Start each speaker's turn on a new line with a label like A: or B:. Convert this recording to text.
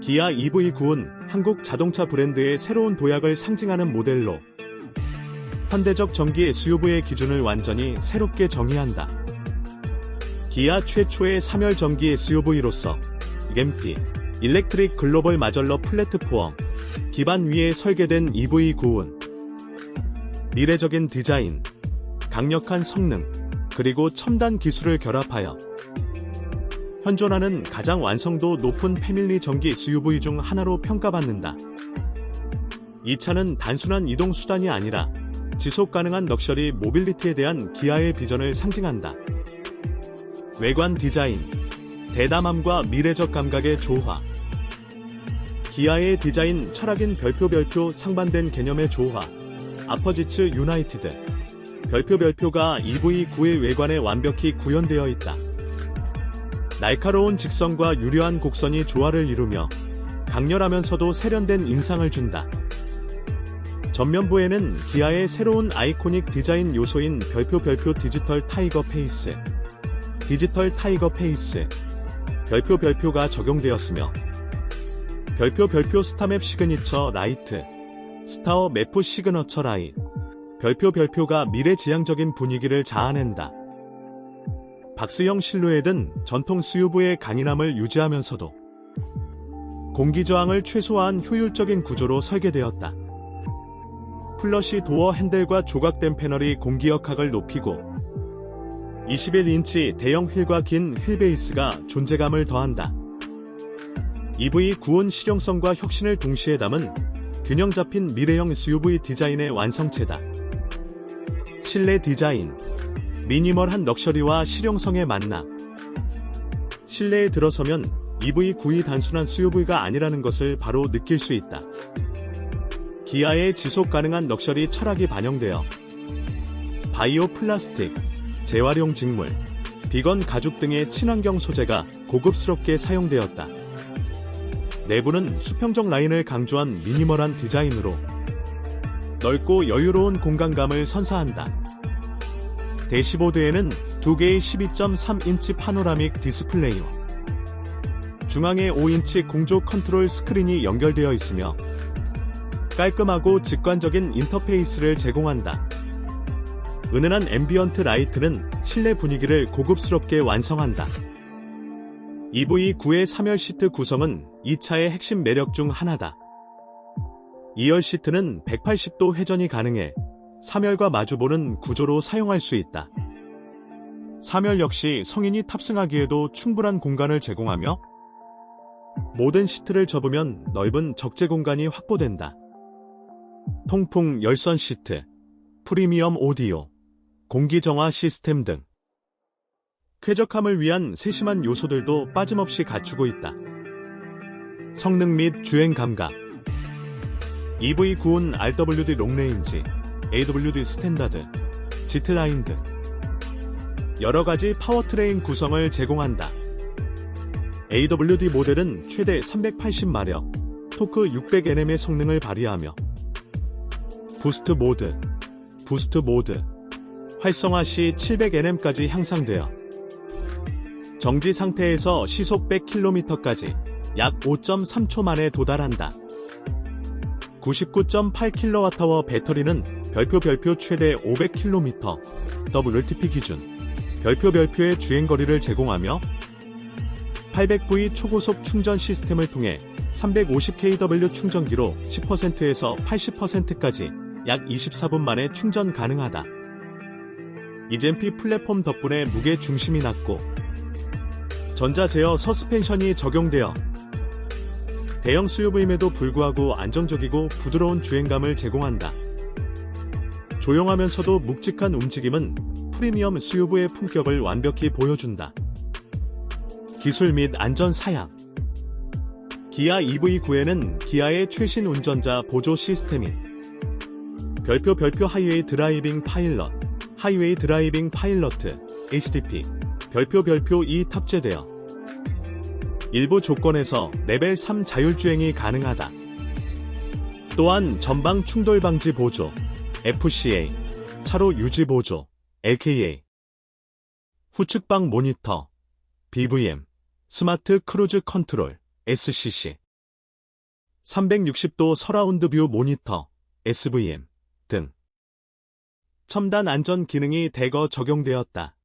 A: 기아 EV9은 한국 자동차 브랜드의 새로운 도약을 상징하는 모델로 현대적 전기 SUV의 기준을 완전히 새롭게 정의한다. 기아 최초의 3열 전기 SUV로서 램피, 일렉트릭 글로벌 마절러 플랫폼 기반 위에 설계된 EV9은 미래적인 디자인, 강력한 성능, 그리고 첨단 기술을 결합하여 현존하는 가장 완성도 높은 패밀리 전기 SUV 중 하나로 평가받는다. 이 차는 단순한 이동 수단이 아니라 지속 가능한 럭셔리 모빌리티에 대한 기아의 비전을 상징한다. 외관 디자인, 대담함과 미래적 감각의 조화. 기아의 디자인 철학인 별표 별표 상반된 개념의 조화. 아퍼지츠 유나이티드. 별표 별표가 EV9의 외관에 완벽히 구현되어 있다. 날카로운 직선과 유려한 곡선이 조화를 이루며 강렬하면서도 세련된 인상을 준다. 전면부에는 기아의 새로운 아이코닉 디자인 요소인 별표 별표 디지털 타이거 페이스, 디지털 타이거 페이스, 별표 별표가 적용되었으며 별표 별표 스타맵 시그니처 라이트, 스타어 매프 시그너처 라이, 별표 별표가 미래지향적인 분위기를 자아낸다. 박스형 실루엣은 전통 SUV의 강인함을 유지하면서도 공기 저항을 최소화한 효율적인 구조로 설계되었다. 플러시 도어 핸들과 조각된 패널이 공기 역학을 높이고 21인치 대형 휠과 긴 휠 베이스가 존재감을 더한다. EV9은 실용성과 혁신을 동시에 담은 균형 잡힌 미래형 SUV 디자인의 완성체다. 실내 디자인, 미니멀한 럭셔리와 실용성의 만남. 실내에 들어서면 EV9이 단순한 SUV가 아니라는 것을 바로 느낄 수 있다. 기아의 지속 가능한 럭셔리 철학이 반영되어 바이오 플라스틱, 재활용 직물, 비건 가죽 등의 친환경 소재가 고급스럽게 사용되었다. 내부는 수평적 라인을 강조한 미니멀한 디자인으로 넓고 여유로운 공간감을 선사한다. 대시보드에는 두 개의 12.3인치 파노라믹 디스플레이와 중앙에 5인치 공조 컨트롤 스크린이 연결되어 있으며 깔끔하고 직관적인 인터페이스를 제공한다. 은은한 앰비언트 라이트는 실내 분위기를 고급스럽게 완성한다. EV9의 3열 시트 구성은 이 차의 핵심 매력 중 하나다. 2열 시트는 180도 회전이 가능해 3열과 마주보는 구조로 사용할 수 있다. 3열 역시 성인이 탑승하기에도 충분한 공간을 제공하며 모든 시트를 접으면 넓은 적재 공간이 확보된다. 통풍 열선 시트, 프리미엄 오디오, 공기 정화 시스템 등 쾌적함을 위한 세심한 요소들도 빠짐없이 갖추고 있다. 성능 및 주행 감각 EV9은 RWD 롱레인지, AWD 스탠다드, 지트라인 등 여러 가지 파워트레인 구성을 제공한다. AWD 모델은 최대 380마력, 토크 600Nm의 성능을 발휘하며 부스트 모드, 부스트 모드, 활성화 시 700Nm까지 향상되어 정지 상태에서 시속 100km까지 약 5.3초 만에 도달한다. 99.8kWh 배터리는 별표 별표 최대 500km WLTP 기준 별표 별표의 주행거리를 제공하며 800V 초고속 충전 시스템을 통해 350kW 충전기로 10%에서 80%까지 약 24분 만에 충전 가능하다. 이젠피 플랫폼 덕분에 무게 중심이 낮고 전자 제어 서스펜션이 적용되어 대형 SUV임에도 불구하고 안정적이고 부드러운 주행감을 제공한다. 조용하면서도 묵직한 움직임은 프리미엄 SUV의 품격을 완벽히 보여준다. 기술 및 안전 사양 기아 EV9에는 기아의 최신 운전자 보조 시스템인 별표 별표 하이웨이 드라이빙 파일럿, 하이웨이 드라이빙 파일럿, HDP, 별표 별표 2 탑재되어 일부 조건에서 레벨 3 자율주행이 가능하다. 또한 전방 충돌 방지 보조, FCA, 차로 유지 보조, LKA, 후측방 모니터, BVM, 스마트 크루즈 컨트롤, SCC, 360도 서라운드 뷰 모니터, SVM 등 첨단 안전 기능이 대거 적용되었다.